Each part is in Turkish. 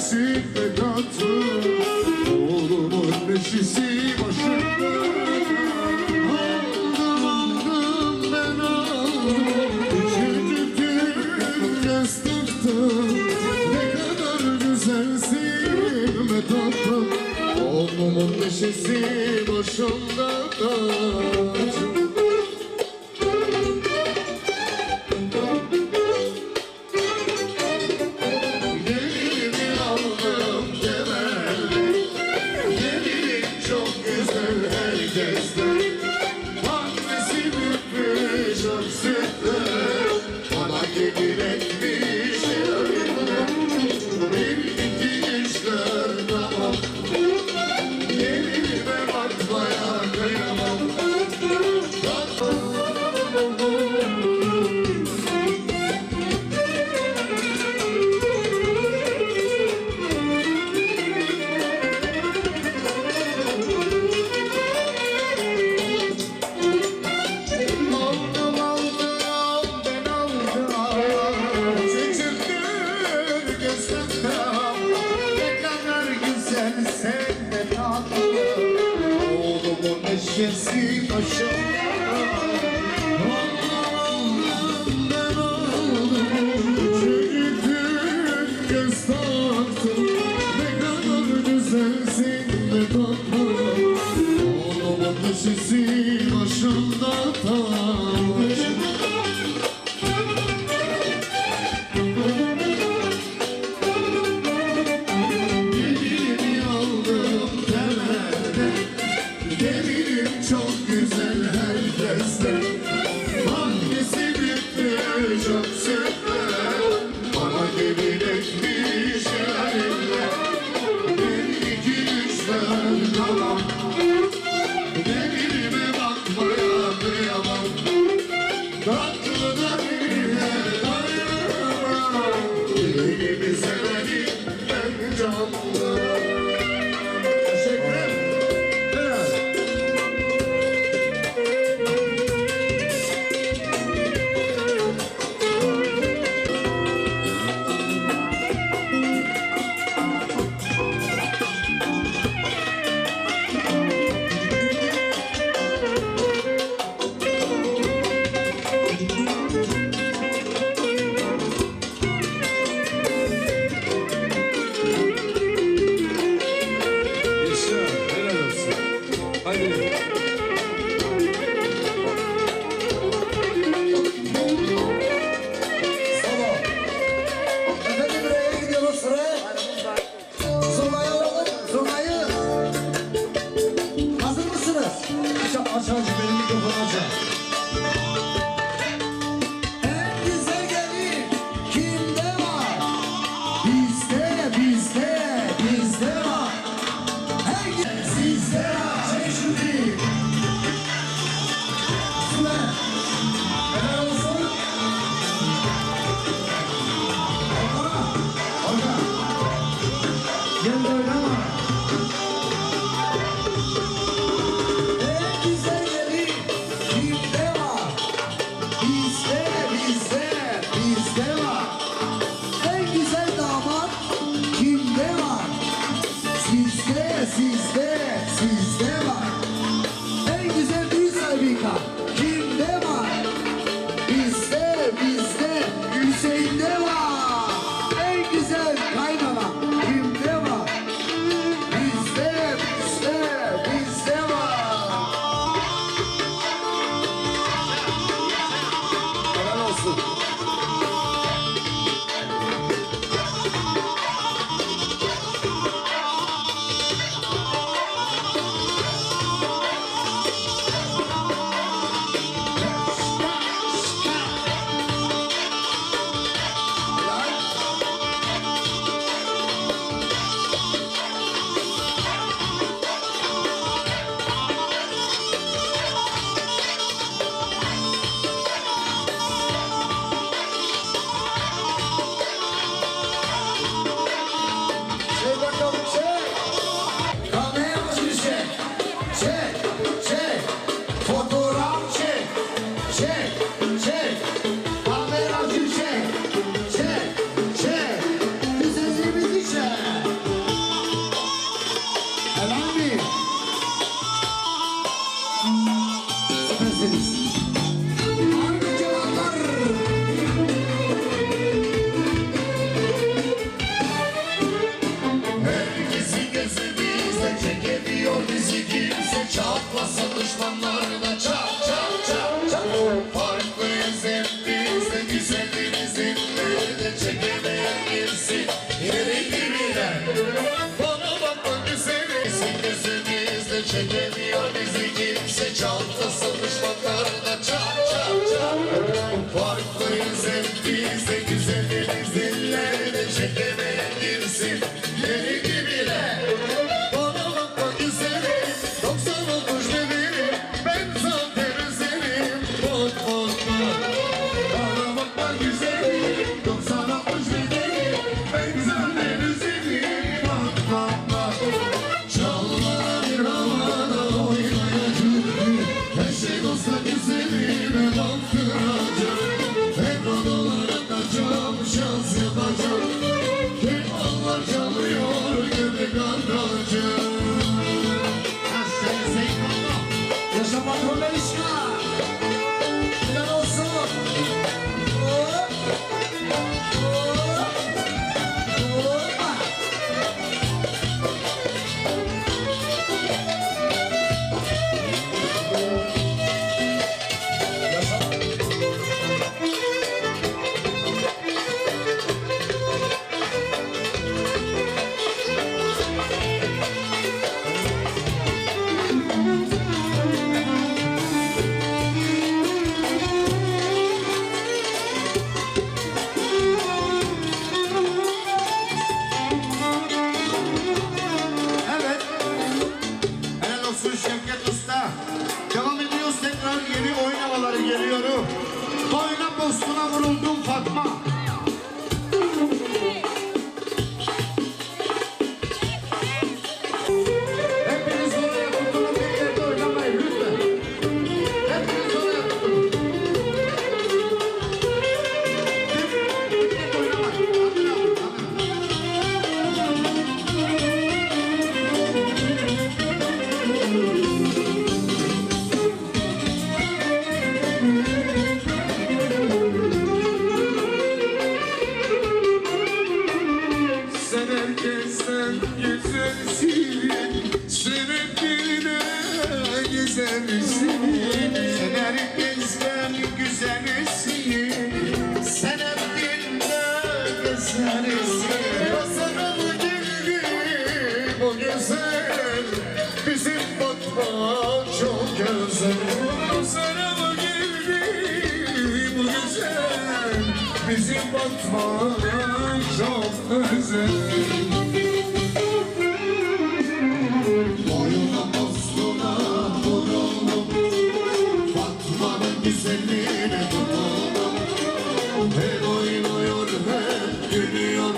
Annesi Vedat'ı Oğlumun neşesi başımda Aldım ben aldım Üçüncü gün göz Ne kadar güzelsin Vedat'ım Oğlumun neşesi başımda da. Oğlumun neşesi başımda Aç, aç benim mikrofonu aç. Check. Boyuna postuna vuruldum Fatma. Hepiniz oraya tutunun bir yerde oynamayın lütfen. Hepiniz oraya tutunun Bir, bir yerde oynamayın. Hadi güzel Bizim mutfak çok güzel. Sana mı girdi bu güzel Bizim mutfak çok güzel. Boyuna postuna vuruldum Fatma'nın güzelliğine tutuldum Hep oynuyor hep gülüyor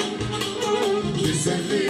Güzelliği